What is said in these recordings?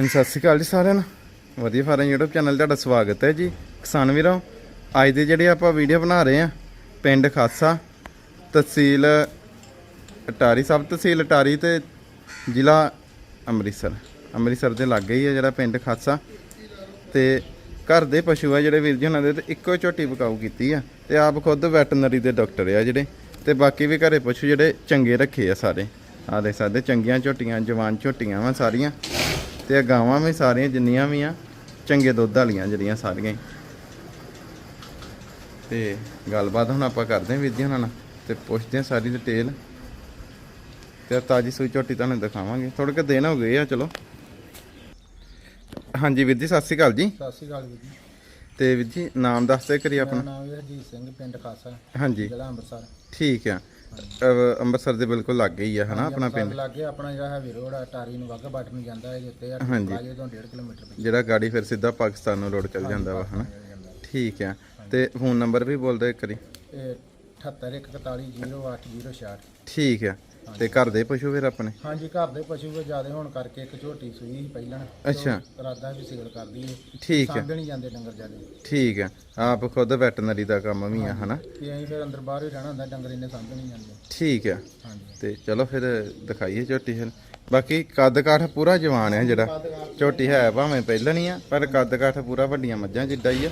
ਹਾਂਜੀ, ਸਤਿ ਸ਼੍ਰੀ ਅਕਾਲ ਜੀ ਸਾਰਿਆਂ ਨੂੰ। ਵਧੀਆ ਫਾਰਮ YouTube ਚੈਨਲ ਤੁਹਾਡਾ ਸਵਾਗਤ ਹੈ ਜੀ। ਕਿਸਾਨ ਵੀਰੋ, ਅੱਜ ਦੇ ਜਿਹੜੇ ਆਪਾਂ ਵੀਡੀਓ ਬਣਾ ਰਹੇ ਆ ਪਿੰਡ ਖਾਸਾ, ਤਹਿਸੀਲ ਅਟਾਰੀ ਸਬ ਤਹਿਸੀਲ ਅਟਾਰੀ ਤੇ ਜ਼ਿਲ੍ਹਾ ਅੰਮ੍ਰਿਤਸਰ। ਅੰਮ੍ਰਿਤਸਰ ਦੇ ਲਾਗੇ ਹੀ ਹੈ ਜਿਹੜਾ ਪਿੰਡ ਖਾਸਾ। ਤੇ ਘਰ ਦੇ ਪਸ਼ੂ ਆ ਜਿਹੜੇ ਵੀਰ ਜੀ ਉਹਨਾਂ ਦੇ ਤੇ ਇੱਕੋ ਝੋਟੀ ਬਕਾਊ ਕੀਤੀ ਆ। ਤੇ ਆਪ ਖੁਦ ਵੈਟਰਨਰੀ ਦੇ ਡਾਕਟਰ ਆ ਜਿਹੜੇ। ਤੇ ਬਾਕੀ ਵੀ ਘਰੇ ਪਸ਼ੂ ਜਿਹੜੇ ਚੰਗੇ ਰੱਖੇ ਆ ਸਾਰੇ। ਆ ਦੇਖ ਸਕਦੇ, ਚੰਗੀਆਂ ਝੋਟੀਆਂ, ਜਵਾਨ ਝੋਟੀਆਂ ਵਾ ਸਾਰੀਆਂ। ਤੇ ਇਹ ਗਾਵਾਂ ਵੀ ਸਾਰੀਆਂ ਜਿੰਨੀਆਂ ਵੀ ਆ ਚੰਗੇ ਦੁੱਧ ਵਾਲੀਆਂ ਜਿਹੜੀਆਂ ਸਾਰੀਆਂ। ਤੇ ਗੱਲਬਾਤ ਹੁਣ ਆਪਾਂ ਕਰਦੇ ਹਾਂ ਉਹਨਾਂ ਨਾਲ ਤੇ ਪੁੱਛਦੇ ਹਾਂ ਸਾਰੀ ਡਿਟੇਲ ਤੇ ਤਾਜੀ ਸੂਈ ਝੋਟੀ ਤੁਹਾਨੂੰ ਦਿਖਾਵਾਂਗੇ। ਥੋੜੇ ਕੁ ਦਿਨ ਹੋ ਗਏ ਆ ਚਲੋ। ਹਾਂਜੀ ਵੀਰ ਜੀ ਸਤਿ ਸ਼੍ਰੀ ਅਕਾਲ ਜੀ। ਸਤਿ ਸ਼੍ਰੀ ਅਕਾਲ ਵੀਰ ਜੀ। ਤੇ ਵੀਰ ਜੀ ਨਾਮ ਦੱਸ ਦਿਓ ਕਰੀ ਆਪਣਾ। ਨਾਮ ਹੈ ਹਰਜੀਤ ਸਿੰਘ ਪਿੰਡ ਖਾਸਾ ਹਾਂਜੀ। ਜ਼ਿਲ੍ਹਾ ਅੰਮ੍ਰਿਤਸਰ। ਠੀਕ ਆ। ਅਹ ਅੰਮ੍ਰਿਤਸਰ ਦੇ ਬਿਲਕੁਲ ਲਾਗੇ ਹੀ ਆ ਹਨਾ ਆਪਣਾ ਪਿੰਡ? ਲੱਗੇ ਆਪਣਾ ਜਿਹੜਾ ਹੈਵੀ ਰੋਡ ਆ ਟਾਰੀ ਨੂੰ ਵਾਗਾ ਬਾਟ ਨੂੰ ਜਾਂਦਾ ਹੈ ਜਿੱਤੇ ਹਾਂਜੀ। ਕਾਜੇ ਤੋਂ 1.5 ਕਿਲੋਮੀਟਰ ਪਿੱਛੇ। ਜਿਹੜਾ ਗਾੜੀ ਫਿਰ ਸਿੱਧਾ ਪਾਕਿਸਤਾਨ ਨੂੰ ਰੋਡ ਚੱਲ ਜਾਂਦਾ ਵਾ ਹਨਾ? ਜਾਂਦਾ। ਠੀਕ ਆ। ਤੇ ਫੋਨ ਨੰਬਰ ਵੀ ਬੋਲ ਦਿਓ ਇੱਕ ਵਾਰੀ। ਇਹ 7814400806 ਠੀਕ ਆ। ਤੇ ਘਰ ਦੇ ਪਸ਼ੂ ਫਿਰ ਆਪਣੇ? ਹਾਂਜੀ ਘਰ ਦੇ ਪਸ਼ੂ ਕੋ ਜ਼ਿਆਦਾ ਹੋਣ ਕਰਕੇ ਇੱਕ ਝੋਟੀ ਸੂਈ ਸੀ ਪਹਿਲਾਂ। ਅੱਛਾ। ਰਾਦਾ ਵੀ ਸੇਲ ਕਰਦੀ ਹੈ ਠੀਕ ਆ। ਸਾਂਭੇ ਨਹੀਂ ਜਾਂਦੇ ਡੰਗਰ ਜਿਆਦੇ। ਠੀਕ ਆ। ਆਪ ਖੁਦ ਵੈਟਰਨਰੀ ਦਾ ਕੰਮ ਵੀ ਆ ਹਨਾ? ਤੇ ਅਸੀਂ ਫਿਰ ਅੰਦਰ ਬਾਹਰ ਹੀ ਰਹਿਣਾ ਹੁੰਦਾ ਡੰਗਰ ਇੰਨੇ ਸਾਂਭੇ ਨਹੀਂ ਜਾਂਦੇ। ਠੀਕ ਆ। ਹਾਂਜੀ। ਤੇ ਚਲੋ ਫਿਰ ਦਿਖਾਈਏ ਝੋਟੀ ਫਿਰ। ਬਾਕੀ ਕੱਦ ਕਾਠ ਪੂਰਾ ਜਵਾਨ ਹੈ ਜਿਹੜਾ। ਝੋਟੀ ਹੈ ਭਾਵੇਂ ਪਹਿਲਾਂ ਨਹੀਂ ਆ ਪਰ ਕੱਦ ਕਾਠ ਪੂਰਾ ਵੱਡੀਆਂ ਮੱਝਾਂ ਜਿੱਡਾ ਹੀ ਆ।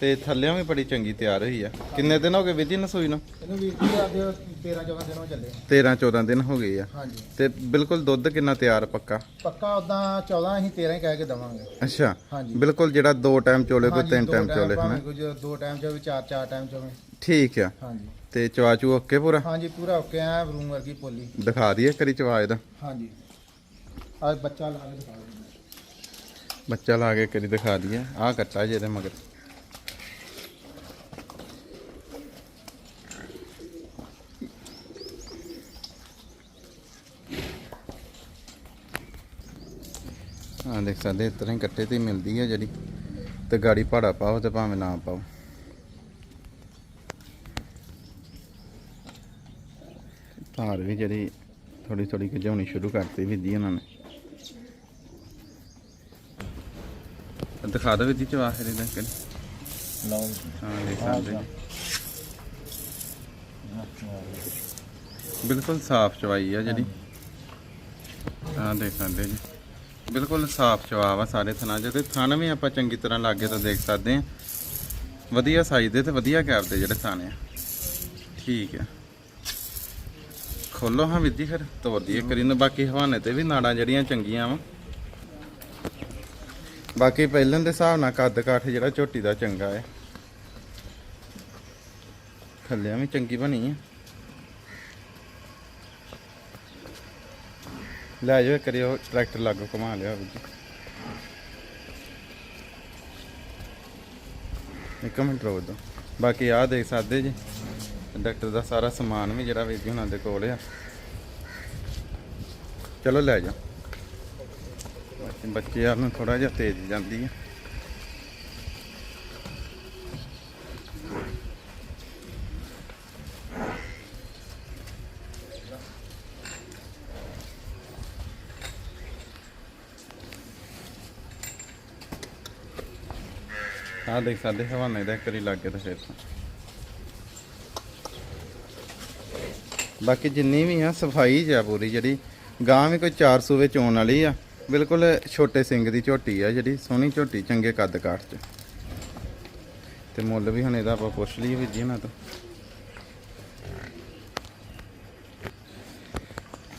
ਤੇ ਥੱਲਿਆਂ ਵੀ ਬੜੀ ਚੰਗੀ ਤਿਆਰ ਹੋਈ ਆ। ਕਿੰਨੇ ਦਿਨ ਹੋ ਗਏ ਵੀਰ ਜੀ ਨਸੂਈ ਨੂੰ? ਇਹਨੂੰ ਵੀਰ ਜੀ ਅੱਜ 13 14 ਦਿਨ ਹੋ ਚੱਲੇ 13 14 ਦਿਨ ਹੋ ਗਏ ਆ। ਹਾਂਜੀ। ਤੇ ਬਿਲਕੁਲ ਦੁੱਧ ਕਿੰਨਾ ਤਿਆਰ ਪੱਕਾ? ਪੱਕਾ ਉਦਾਂ 14 ਅਸੀਂ 13 ਹੀ ਕਹਿ ਕੇ ਦਵਾਂਗੇ। ਅੱਛਾ। ਹਾਂਜੀ। ਬਿਲਕੁਲ ਜਿਹੜਾ ਦੋ ਟਾਈਮ ਚੋਲੇ ਕੋਈ ਤਿੰਨ ਟਾਈਮ ਚੋਲੇ ਹਨਾ? ਕੁਝ ਦੋ ਟਾਈਮ ਚੋਵੇ ਚਾਰ ਚਾਰ ਟਾਈਮ ਚੋਵੇ। ਠੀਕ ਆ। ਹਾਂਜੀ। ਤੇ ਚਵਾਚੂ ਓਕੇ ਪੂਰਾ? ਹਾਂਜੀ ਪੂਰਾ ਓਕੇ ਆ ਰੂਮ ਵਰਗੀ ਪੋਲੀ। ਦਿਖਾ ਦਈਏ ਕਰੀ ਚਵਾ ਇਹਦਾ। ਹਾਂਜੀ। ਆ ਬੱਚਾ ਲਾ ਕੇ ਦਿਖਾ ਦਿੰਦੇ ਬੱਚਾ ਲਾ ਕੇ ਕਰੀ ਦਿਖਾ ਦਈਏ। ਆਹ ਕੱਟਾ ਜਿਹਦੇ ਮਗਰ। ਹਾਂ ਦੇਖ ਸਕਦੇ ਇਸ ਤਰ੍ਹਾਂ ਹੀ ਕੱਟੇ ਤੇ ਮਿਲਦੀ ਹੈ ਜਿਹੜੀ। ਤੇ ਗਾੜੀ ਭਾੜਾ ਪਾਓ ਤੇ ਭਾਵੇਂ ਨਾ ਪਾਓ। ਧਾਰ ਵੀ ਜਿਹੜੀ ਥੋੜੀ ਥੋੜੀ ਘਜਾਉਣੀ ਸ਼ੁਰੂ ਕਰਤੀ ਵੀ ਦੀ ਉਹਨਾਂ ਨੇ। ਦਿਖਾ ਦਿਓ ਜੀ ਚਵਾ ਫਿਰ ਇਹਦਾ ਕਿ ਲਓ ਹਾਂ ਦੇਖ ਸਕਦੇ। ਬਿਲਕੁਲ ਸਾਫ਼ ਚਵਾਈ ਆ ਜਿਹੜੀ। ਹਾਂ ਦੇਖ ਸਕਦੇ ਜੀ। ਬਿਲਕੁਲ ਸਾਫ਼ ਚਵਾ ਆ ਸਾਰੇ ਥਣਾ ਜਿਹਦੇ ਥਣ ਵੀ ਆਪਾਂ ਚੰਗੀ ਤਰ੍ਹਾਂ ਲਾਗੇ ਤੋਂ ਦੇਖ ਸਕਦੇ ਆ ਵਧੀਆ ਸਾਈਜ਼ ਦੇ ਤੇ ਵਧੀਆ ਕੈਪ ਦੇ ਜਿਹੜੇ ਥਣ ਆ। ਠੀਕ ਆ। ਖੋਲੋ ਹਾਂ ਵੀਰ ਫਿਰ, ਤੋਰ ਦਈਏ ਕਰੀ ਨੂੰ ਬਾਕੀ ਹਵਾਨੇ ਤੇ ਵੀ ਨਾੜਾਂ ਜਿਹੜੀਆਂ ਚੰਗੀਆਂ ਵਾ। ਬਾਕੀ ਪਹਿਲਾਂ ਦੇ ਹਿਸਾਬ ਨਾਲ ਕੱਦ ਕਾਠ ਜਿਹੜਾ ਝੋਟੀ ਦਾ ਚੰਗਾ ਹੈ। ਥੱਲਿਆਂ ਵੀ ਚੰਗੀ ਬਣੀ ਆ। ਲੈ ਜਾਓ ਕਰਿਓ ਟਰੈਕਟਰ ਲਾਗੋ ਘੁਮਾ ਲਿਆ ਵੀਰ ਇੱਕ ਮਿੰਟ ਰੁਕ ਦੋ। ਬਾਕੀ ਆਹ ਦੇਖ ਸਕਦੇ ਜੀ ਡਾਕਟਰ ਦਾ ਸਾਰਾ ਸਮਾਨ ਵੀ ਜਿਹੜਾ ਵੀਰ ਜੀ ਹੁਣਾਂ ਦੇ ਕੋਲ ਆ। ਚਲੋ ਲੈ ਜਾ ਬਾਕੀ ਬੱਚੇ ਯਾਰ ਨੂੰ ਥੋੜਾ ਜਿਹਾ ਤੇਜ਼ ਜਾਂਦੀ ਆ। ਆਹ ਦੇਖ ਸਕਦੇ, ਹਵਾਨੇ ਦਾ ਕਰੀ ਲੱਗੇ ਤਾਂ ਫਿਰ ਤਾਂ। ਬਾਕੀ ਜਿੰਨੀ ਵੀ ਆ, ਸਫ਼ਾਈ ਜਿਆ ਪੂਰੀ ਜਿਹੜੀ, ਗਾਂ ਵੀ ਕੋਈ 400 ਵਿੱਚ ਆਉਣ ਵਾਲੀ ਆ। ਬਿਲਕੁਲ ਛੋਟੇ ਸਿੰਘ ਦੀ ਝੋਟੀ ਆ ਜਿਹੜੀ, ਸੋਹਣੀ ਝੋਟੀ, ਚੰਗੇ ਕੱਦ ਕਾਠ ਚ। ਤੇ ਮੁੱਲ ਵੀ ਹੁਣ ਇਹਦਾ ਆਪਾਂ ਪੁੱਛ ਲਈਏ ਵੀ ਜੀ ਤੋਂ।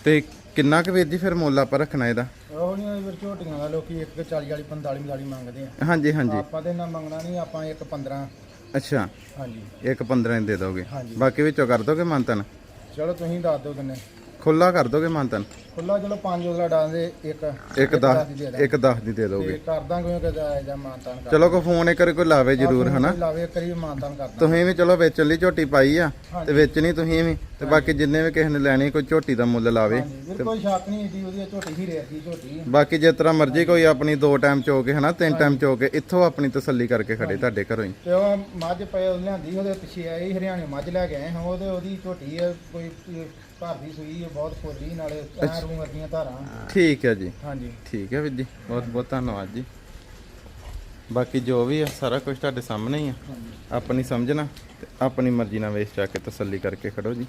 ਤੇ ਕਿੰਨਾ ਕੁ ਵੀਰ ਫਿਰ ਮੁੱਲ ਆਪਾਂ ਰੱਖਣਾ ਇਹਦਾ? ਉਹ ਨਹੀਂ ਵੀਰ ਝੋਟੀਆਂ ਦਾ ਲੋਕੀ ਇੱਕ 40 ਵਾਲੀ 45 ਵਾਲੀ ਮੰਗਦੇ ਆ। ਹਾਂਜੀ ਹਾਂਜੀ। ਆਪਾਂ ਤੇ ਨਾ ਮੰਗਣਾ ਨਹੀਂ ਆਪਾਂ ਇੱਕ 15 ਅੱਛਾ। ਹਾਂਜੀ। ਇੱਕ 15 ਦੇ ਦੋਗੇ। ਬਾਕੀ ਵਿੱਚੋਂ ਕਰ ਦੋਗੇ ਮੰਤਨ ਚਲੋ ਤੁਸੀਂ ਦੱਸ ਦਿਓ ਕਿੰਨੇ। ਖੁੱਲਾ ਕਰ ਦੋਗੇ ਮੰਤਨ ਖੁੱਲਾ ਚਲੋ ਪੰਜ ਉਹਦਾ ਡਾਂਦੇ ਇੱਕ ਇੱਕ ਦਸ 10 ਦੀ ਦੇ ਦਾਂਗੇ। ਇੱਕ 10 ਦੀ ਦੇ ਦੋਗੇ। ਤੇ ਕਰ ਦਾਂਗੇ ਕਿ ਜਾਂ ਮਾਨਤਾਨ ਕਰ ਚਲੋ ਕੋ ਫੋਨ ਇੱਕ ਵਾਰੀ ਕੋਈ ਲਾਵੇ ਜਰੂਰ ਹਨਾ? ਲਾਵੇ ਕਰੀ ਮਾਨਤਾਨ ਕਰ ਦਾਂਗੇ ਤੁਸੀਂ ਵੀ ਚਲੋ ਵੇਚਣ ਲਈ ਝੋਟੀ ਪਾਈ ਆ ਤੇ। ਵੇਚਣੀ ਤੁਸੀਂ ਵੀ ਤੇ ਬਾਕੀ ਜਿੰਨੇ ਵੀ ਕਿਸੇ ਨੇ ਲੈਣੀ ਕੋਈ ਝੋਟੀ ਦਾ ਮੁੱਲ ਲਾਵੇ। ਵੀਰ ਕੋਈ ਸ਼ੱਕ ਨਹੀਂ ਏਡੀ ਉਹਦੀ ਝੋਟੀ ਹੀ ਰੇਟ ਦੀ ਝੋਟੀ ਬਾਕੀ ਜਿਸ ਤਰ੍ਹਾਂ ਮਰਜ਼ੀ ਕੋਈ ਆਪਣੀ ਦੋ ਟਾਈਮ ਚੋ ਕੇ ਹਨਾ ਤਿੰਨ ਟਾਈਮ ਚੋ ਕੇ ਇੱਥੋਂ ਆਪਣੀ ਤਸੱਲੀ ਕਰਕੇ ਖੜੇ ਤੁਹਾਡੇ ਘਰੋਂ ਹੀ। ਤੇ ਉਹ ਮੱਝ ਪਏ ਲਿਆਂਦੀ ਉਹਦੇ ਪਿੱਛੇ ਆਈ ਹਰਿਆਣੇ ਮੱਝ ਲੈ ਕੇ ਆਏ ਹਾਂ ਉਹਦੇ ਉਹਦੀ ਝੋਟੀ ਆ ਕੋਈ ਘਰ ਦੀ ਸੂਈ ਹੈ ਬਹੁਤ ਖੋਲੀ ਨਾਲੇ ਧਾਰਾਂ। ਠੀਕ ਹੈ ਜੀ। ਹਾਂਜੀ। ਠੀਕ ਹੈ ਵੀਰ ਜੀ। ਬਹੁਤ ਬਹੁਤ ਧੰਨਵਾਦ ਜੀ। ਬਾਕੀ ਜੋ ਵੀ ਆ ਸਾਰਾ ਕੁਝ ਤੁਹਾਡੇ ਸਾਹਮਣੇ ਹੀ ਆ। ਆਪਣੀ ਸਮਝਣਾ ਤੇ ਆਪਣੀ ਮਰਜ਼ੀ ਨਾਲ ਵੇਚ ਚਾ ਕੇ ਤਸੱਲੀ ਕਰਕੇ ਖੜੋ ਜੀ।